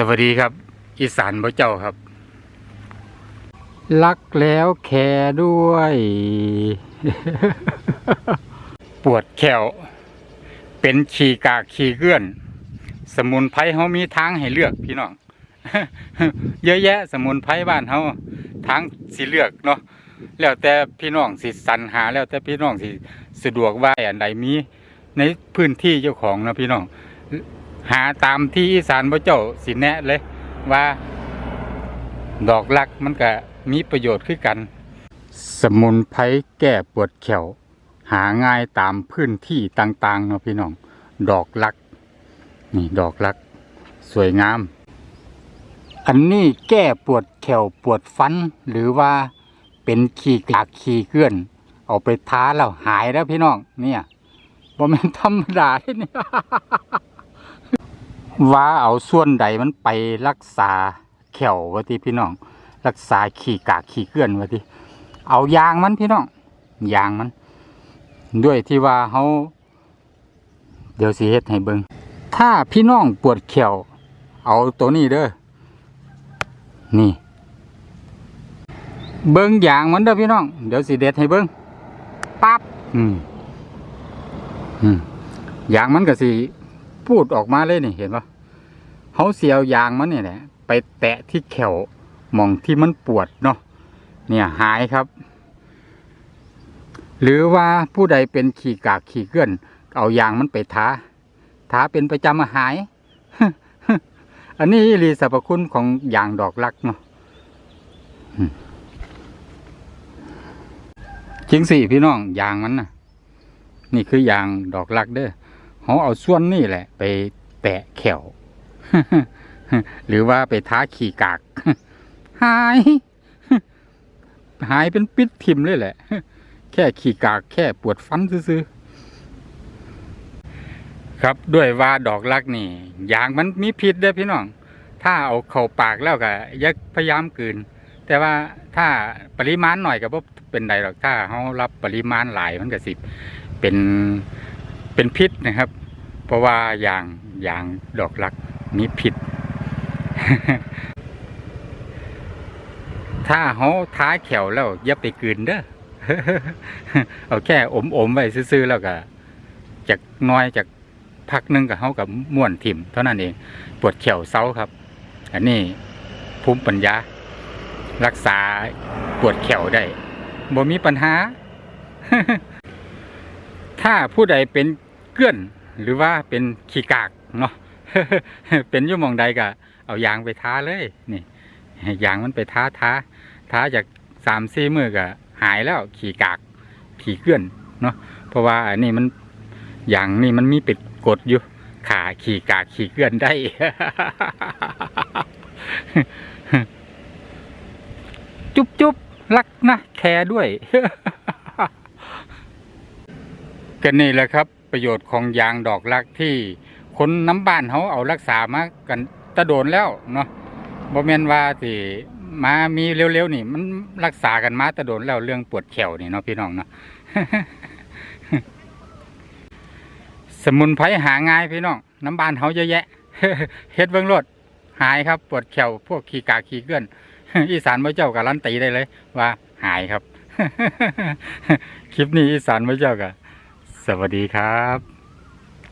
สวัสดีครับ อีสานพระเจ้าครับ รักแล้วแคร์ด้วย ปวดแขวเป็นขี่กากขี่เกื้อน สมุนไพรเฮามีทางให้เลือกพี่น้อง เยอะแยะ สมุนไพรบ้านเฮาทางสิเลือกเนาะแล้วแต่พี่น้องสิสรรหา แล้วแต่พี่น้องสิสะดวกว่าอันใดมีในพื้นที่เจ้าของนะพี่น้อง หาตามที่อีสานพระเจ้าสิแนะเลยว่าดอกลักมันก็มีประโยชน์คือกัน สมุนไพรแก้ปวดแขวหาง่ายตามพื้นที่ต่างๆเนาะพี่น้อง ดอกลัก นี่ดอกลัก สวยงาม อันนี้แก้ปวดแขวปวดฟัน หรือว่าเป็นขี้กากขี้เกลื่อน เอาไปทาแล้วหายแล้วพี่น้อง เนี่ยบ่แม่นธรรมดาที่นี่ ว่าเอาส่วนใดมันไปรักษาแขววะที่พี่น้อง รักษาขี่กากขี่เกลื่อนวะที่เอายางมันพี่น้องยางมัน ด้วยที่ว่าเขาเดี๋ยวสิเฮ็ดให้เบิงถ้าพี่น้องปวดแขวเอาตัวนี้เด้อนี่ เบิงยางมันเด้อพี่น้อง เดี๋ยวสิเด็ดให้เบิงปั๊บอืมอืมยางมันก็สิ พูดออกมาเลยนี่เห็นปะเขาเสียวยางมันเนี่ยแหละไปแตะที่แขวหมองที่มันปวดเนาะเนี่ยหายครับ หรือว่าผู้ใดเป็นขี่กากขี่เกลื่อน เอายางมันไปท้าท้าเป็นประจำมาหาย อันนี้รีสรรพคุณของยางดอกลักเนาะจริงสิพี่น้องยางมันนะนี่คือยางดอกลักเด้อ เขาเอาส่วนนี่แหละ ไปแตะแขวหรือว่าไปท้าขี่กาก หาย หายเป็นปิดทิมเลยแหละ แค่ขี่กากแค่ปวดฟันซื้อครับด้วยว่าดอกลักนี่ยางมันมีพิษเด้อพี่น้อง ถ้าเอาเข้าปากแล้วก็ยักพยายามกืน แต่ว่าถ้าปริมาณหน่อยก็บ่เป็นไรหรอกถ้าเขารับปริมาณหลายมันก็สิบเป็นเป็นพิษนะครับ เพราะว่าอย่างอย่างดอกลักมีพิษถ้าเขาท้าแขวแล้วอย่าไปกลืนเด้อเอาแค่อมอมๆไว้ซื่อๆแล้วก็จากน้อยจากพักนึงกับเขากับม่วนถิ่ม เท่านั้นเองปวดแขวเซาครับ อันนี้ภูมิปัญญา รักษาปวดแขวได้บ่มีปัญหา ถ้าผู้ใดเป็นเกลื่อน หรือว่าเป็นขี้กากเนาะเป็นยุ่มองใดก็เอายางไปท้าเลยนี่ยางมันไปท้าท้าท้าจากสามสี่มือก็หายแล้วขี่กากขี่เกลื่อนเนาะเพราะว่าอันนี้มันยางนี่มันมีปิดกดอยู่ขาขี่กากขี่เกลื่อนได้ จุ๊บจุ๊บรักนะแคร์ด้วย กันนี่แหละครับ ประโยชน์ของยางดอกลักที่คนน้ำบ้านเขาเอารักษามากันตะโดนแล้วเนาะบ่แม่นว่าสิมามีเร็วๆนี่ มันรักษากันมาตะโดนแล้วเรื่องปวดแขวนี่เนาะพี่น้องเนาะสมุนไพรหาง่ายพี่น้องน้ำบ้านเขาเยอะแยะเฮ็ดเบิ่งรดหายครับ ปวดแขวพวกขี้กาขี้เกื้อนอีสานพระเจ้าการันตีได้เลย ว่าหายครับ คลิปนี้อีสานพระเจ้าก็ สวัสดีครับ